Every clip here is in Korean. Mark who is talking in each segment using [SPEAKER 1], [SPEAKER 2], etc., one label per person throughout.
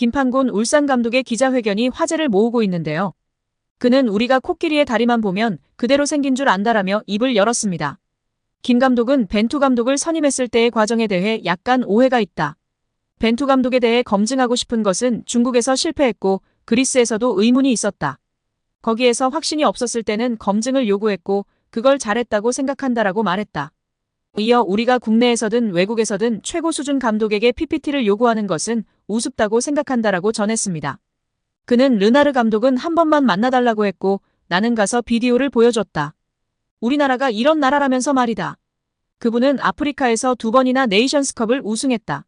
[SPEAKER 1] 김판곤 울산 감독의 기자회견이 화제를 모으고 있는데요. 그는 우리가 코끼리의 다리만 보면 그대로 생긴 줄 안다라며 입을 열었습니다. 김 감독은 벤투 감독을 선임했을 때의 과정에 대해 약간 오해가 있다. 벤투 감독에 대해 검증하고 싶은 것은 중국에서 실패했고 그리스에서도 의문이 있었다. 거기에서 확신이 없었을 때는 검증을 요구했고 그걸 잘했다고 생각한다라고 말했다. 이어 우리가 국내에서든 외국에서든 최고 수준 감독에게 PPT를 요구하는 것은 우습다고 생각한다라고 전했습니다. 그는 르나르 감독은 한 번만 만나달라고 했고 나는 가서 비디오를 보여줬다. 우리나라가 이런 나라라면서 말이다. 그분은 아프리카에서 두 번이나 네이션스컵을 우승했다.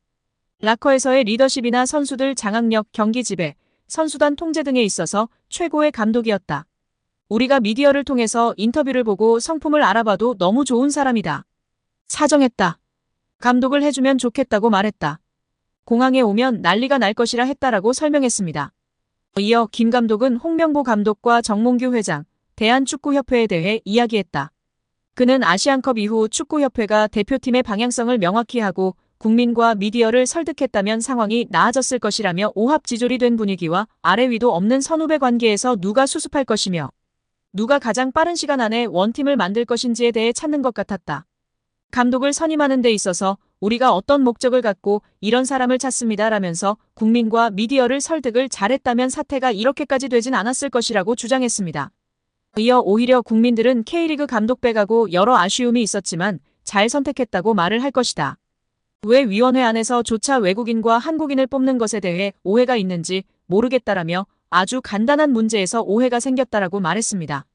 [SPEAKER 1] 라커에서의 리더십이나 선수들 장악력, 경기 지배, 선수단 통제 등에 있어서 최고의 감독이었다. 우리가 미디어를 통해서 인터뷰를 보고 성품을 알아봐도 너무 좋은 사람이다. 사정했다. 감독을 해주면 좋겠다고 말했다. 공항에 오면 난리가 날 것이라 했다라고 설명했습니다. 이어 김 감독은 홍명보 감독과 정몽규 회장, 대한축구협회에 대해 이야기했다. 그는 아시안컵 이후 축구협회가 대표팀의 방향성을 명확히 하고 국민과 미디어를 설득했다면 상황이 나아졌을 것이라며 오합지졸이 된 분위기와 아래 위도 없는 선후배 관계에서 누가 수습할 것이며 누가 가장 빠른 시간 안에 원팀을 만들 것인지에 대해 찾는 것 같았다. 감독을 선임하는 데 있어서 우리가 어떤 목적을 갖고 이런 사람을 찾습니다 라면서 국민과 미디어를 설득을 잘했다면 사태가 이렇게까지 되진 않았을 것이라고 주장했습니다. 이어 오히려 국민들은 K리그 감독 빼가고 여러 아쉬움이 있었지만 잘 선택했다고 말을 할 것이다. 왜 위원회 안에서 조차 외국인과 한국인을 뽑는 것에 대해 오해가 있는지 모르겠다라며 아주 간단한 문제에서 오해가 생겼다라고 말했습니다.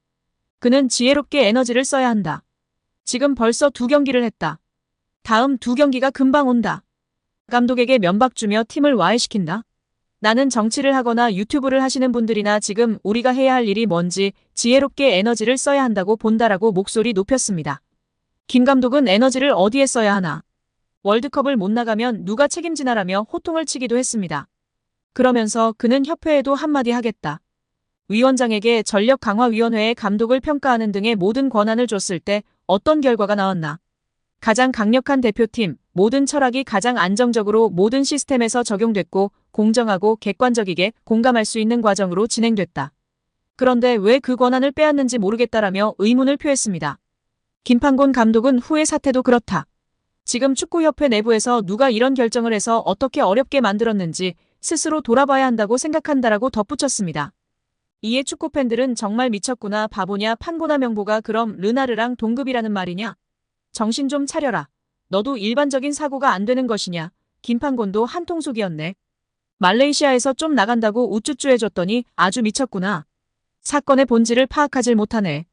[SPEAKER 1] 그는 지혜롭게 에너지를 써야 한다. 지금 벌써 두 경기를 했다. 다음 두 경기가 금방 온다. 감독에게 면박 주며 팀을 와해시킨다. 나는 정치를 하거나 유튜브를 하시는 분들이나 지금 우리가 해야 할 일이 뭔지 지혜롭게 에너지를 써야 한다고 본다라고 목소리 높였습니다. 김 감독은 에너지를 어디에 써야 하나? 월드컵을 못 나가면 누가 책임지나라며 호통을 치기도 했습니다. 그러면서 그는 협회에도 한마디 하겠다. 위원장에게 전력강화위원회의 감독을 평가하는 등의 모든 권한을 줬을 때 어떤 결과가 나왔나? 가장 강력한 대표팀, 모든 철학이 가장 안정적으로 모든 시스템에서 적용됐고 공정하고 객관적이게 공감할 수 있는 과정으로 진행됐다. 그런데 왜 그 권한을 빼앗는지 모르겠다라며 의문을 표했습니다. 김판곤 감독은 후의 사태도 그렇다. 지금 축구협회 내부에서 누가 이런 결정을 해서 어떻게 어렵게 만들었는지 스스로 돌아봐야 한다고 생각한다라고 덧붙였습니다. 이에 축구 팬들은 정말 미쳤구나 바보냐 판고나 명보가 그럼 르나르랑 동급이라는 말이냐? 정신 좀 차려라. 너도 일반적인 사고가 안 되는 것이냐? 김판곤도 한통속이었네. 말레이시아에서 좀 나간다고 우쭈쭈 해줬더니 아주 미쳤구나. 사건의 본질을 파악하질 못하네.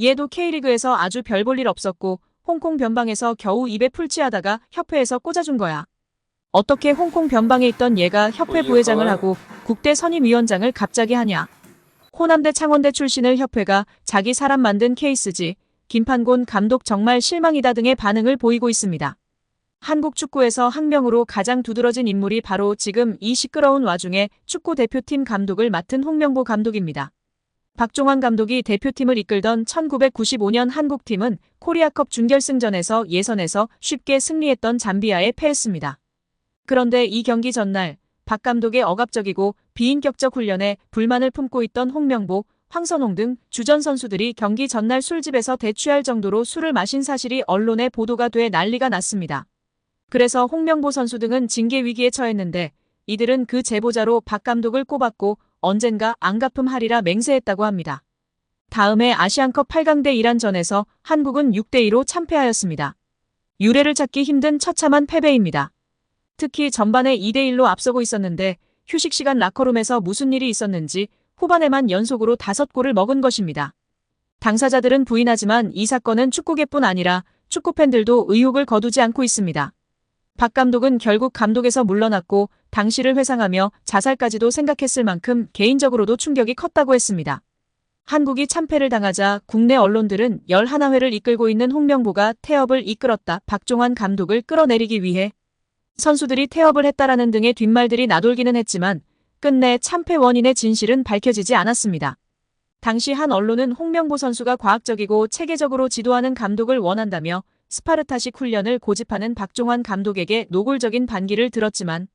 [SPEAKER 1] 얘도 K리그에서 아주 별 볼 일 없었고 홍콩 변방에서 겨우 입에 풀칠하다가 협회에서 꽂아준 거야. 어떻게 홍콩 변방에 있던 얘가 협회 부회장을 하고 국대 선임위원장을 갑자기 하냐. 호남대 창원대 출신을 협회가 자기 사람 만든 케이스지. 김판곤 감독 정말 실망이다 등의 반응을 보이고 있습니다. 한국 축구에서 학명으로 가장 두드러진 인물이 바로 지금 이 시끄러운 와중에 축구 대표팀 감독을 맡은 홍명보 감독입니다. 박종환 감독이 대표팀을 이끌던 1995년 한국팀은 코리아컵 준결승전에서 예선에서 쉽게 승리했던 잠비아에 패했습니다. 그런데 이 경기 전날 박 감독의 억압적이고 비인격적 훈련에 불만을 품고 있던 홍명보, 황선홍 등 주전 선수들이 경기 전날 술집에서 대취할 정도로 술을 마신 사실이 언론에 보도가 돼 난리가 났습니다. 그래서 홍명보 선수 등은 징계 위기에 처했는데 이들은 그 제보자로 박 감독을 꼽았고 언젠가 안 갚음하리라 맹세했다고 합니다. 다음해 아시안컵 8강대 이란전에서 한국은 6대2로 참패하였습니다. 유례를 찾기 힘든 처참한 패배입니다. 특히 전반에 2대1로 앞서고 있었는데 휴식 시간 라커룸에서 무슨 일이 있었는지 후반에만 연속으로 5골을 먹은 것입니다. 당사자들은 부인하지만 이 사건은 축구계뿐 아니라 축구팬들도 의혹을 거두지 않고 있습니다. 박 감독은 결국 감독에서 물러났고 당시를 회상하며 자살까지도 생각했을 만큼 개인적으로도 충격이 컸다고 했습니다. 한국이 참패를 당하자 국내 언론들은 11회를 이끌고 있는 홍명보가 태업을 이끌었다 박종환 감독을 끌어내리기 위해 선수들이 태업을 했다라는 등의 뒷말들이 나돌기는 했지만 끝내 참패 원인의 진실은 밝혀지지 않았습니다. 당시 한 언론은 홍명보 선수가 과학적이고 체계적으로 지도하는 감독을 원한다며 스파르타식 훈련을 고집하는 박종환 감독에게 노골적인 반기를 들었지만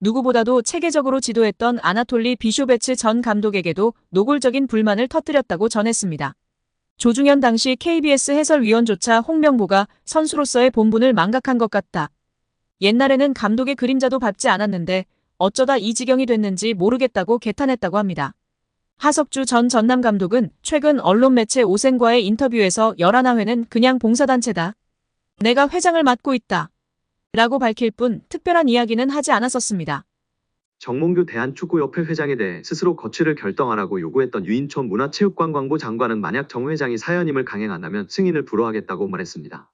[SPEAKER 1] 누구보다도 체계적으로 지도했던 아나톨리 비쇼베츠 전 감독에게도 노골적인 불만을 터뜨렸다고 전했습니다. 조중현 당시 KBS 해설위원조차 홍명보가 선수로서의 본분을 망각한 것 같다. 옛날에는 감독의 그림자도 밟지 않았는데 어쩌다 이 지경이 됐는지 모르겠다고 개탄했다고 합니다. 하석주 전 전남 감독은 최근 언론 매체 오센과의 인터뷰에서 11회는 그냥 봉사단체다. 내가 회장을 맡고 있다. 라고 밝힐 뿐 특별한 이야기는 하지 않았었습니다.
[SPEAKER 2] 정몽규 대한축구협회 회장에 대해 스스로 거취를 결정하라고 요구했던 유인촌 문화체육관광부 장관은 만약 정 회장이 사연임을 강행 한다면 승인을 불허하겠다고 말했습니다.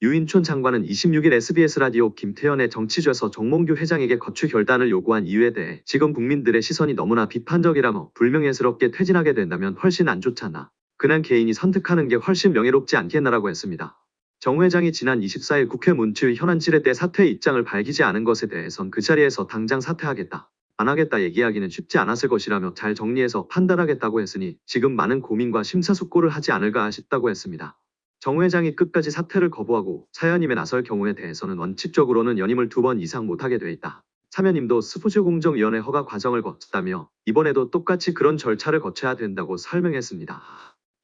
[SPEAKER 2] 유인촌 장관은 26일 SBS 라디오 김태현의 정치좌에서 정몽규 회장에게 거취 결단을 요구한 이유에 대해 지금 국민들의 시선이 너무나 비판적이라며 불명예스럽게 퇴진하게 된다면 훨씬 안 좋잖아. 그냥 개인이 선택하는 게 훨씬 명예롭지 않겠나라고 했습니다. 정 회장이 지난 24일 국회 문치의 현안 질의 때 사퇴 입장을 밝히지 않은 것에 대해선 그 자리에서 당장 사퇴하겠다. 안 하겠다 얘기하기는 쉽지 않았을 것이라며 잘 정리해서 판단하겠다고 했으니 지금 많은 고민과 심사숙고를 하지 않을까 싶다고 했습니다. 정 회장이 끝까지 사퇴를 거부하고 사연임에 나설 경우에 대해서는 원칙적으로는 연임을 두 번 이상 못하게 돼 있다. 사면임도 스포츠공정위원회 허가 과정을 거쳤다며 이번에도 똑같이 그런 절차를 거쳐야 된다고 설명했습니다.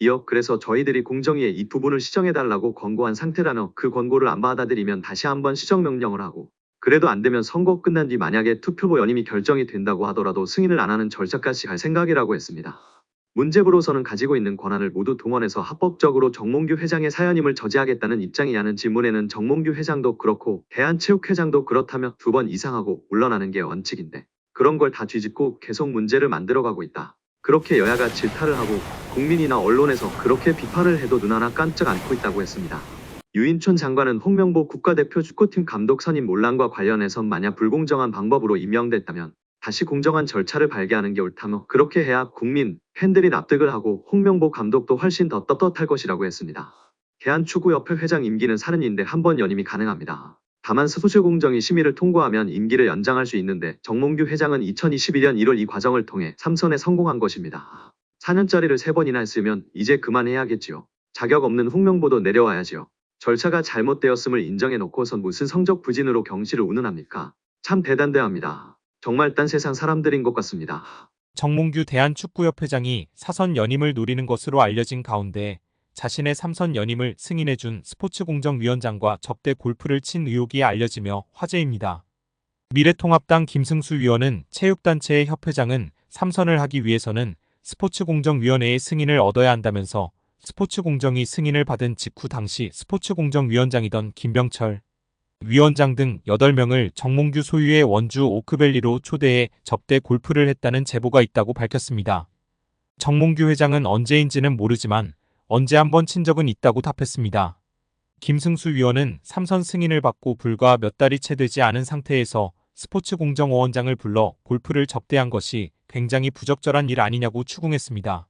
[SPEAKER 2] 이어 그래서 저희들이 공정위에 이 부분을 시정해달라고 권고한 상태라며 그 권고를 안 받아들이면 다시 한번 시정명령을 하고 그래도 안 되면 선거 끝난 뒤 만약에 투표보 연임이 결정이 된다고 하더라도 승인을 안 하는 절차까지 갈 생각이라고 했습니다. 문제부로서는 가지고 있는 권한을 모두 동원해서 합법적으로 정몽규 회장의 사연임을 저지하겠다는 입장이냐는 질문에는 정몽규 회장도 그렇고 대한체육회장도 그렇다며 두 번 이상하고 물러나는 게 원칙인데 그런 걸 다 뒤집고 계속 문제를 만들어가고 있다. 그렇게 여야가 질타를 하고 국민이나 언론에서 그렇게 비판을 해도 눈 하나 깜짝 않고 있다고 했습니다. 유인촌 장관은 홍명보 국가대표 축구팀 감독 선임 논란과 관련해선 만약 불공정한 방법으로 임명됐다면 다시 공정한 절차를 발기하는 게 옳다며 그렇게 해야 국민, 팬들이 납득을 하고 홍명보 감독도 훨씬 더 떳떳할 것이라고 했습니다. 대한축구협회 회장 임기는 사는인데 한 번 연임이 가능합니다. 다만 스포츠공정이 심의를 통과하면 임기를 연장할 수 있는데 정몽규 회장은 2021년 1월 이 과정을 통해 3선에 성공한 것입니다. 4년짜리를 3번이나 했으면 이제 그만해야겠지요. 자격 없는 홍명보도 내려와야지요. 절차가 잘못되었음을 인정해 놓고선 무슨 성적 부진으로 경시를 운운합니까? 참 대단대합니다. 정말 딴 세상 사람들인 것 같습니다.
[SPEAKER 3] 정몽규 대한축구협회장이 사선 연임을 노리는 것으로 알려진 가운데 자신의 삼선 연임을 승인해준 스포츠공정위원장과 접대 골프를 친 의혹이 알려지며 화제입니다. 미래통합당 김승수 위원은 체육단체의 협회장은 삼선을 하기 위해서는 스포츠공정위원회의 승인을 얻어야 한다면서 스포츠공정이 승인을 받은 직후 당시 스포츠공정위원장이던 김병철 위원장 등 8명을 정몽규 소유의 원주 오크밸리로 초대해 접대 골프를 했다는 제보가 있다고 밝혔습니다. 정몽규 회장은 언제인지는 모르지만 언제 한번 친 적은 있다고 답했습니다. 김승수 위원은 삼선 승인을 받고 불과 몇 달이 채 되지 않은 상태에서 스포츠 공정위원장을 불러 골프를 접대한 것이 굉장히 부적절한 일 아니냐고 추궁했습니다.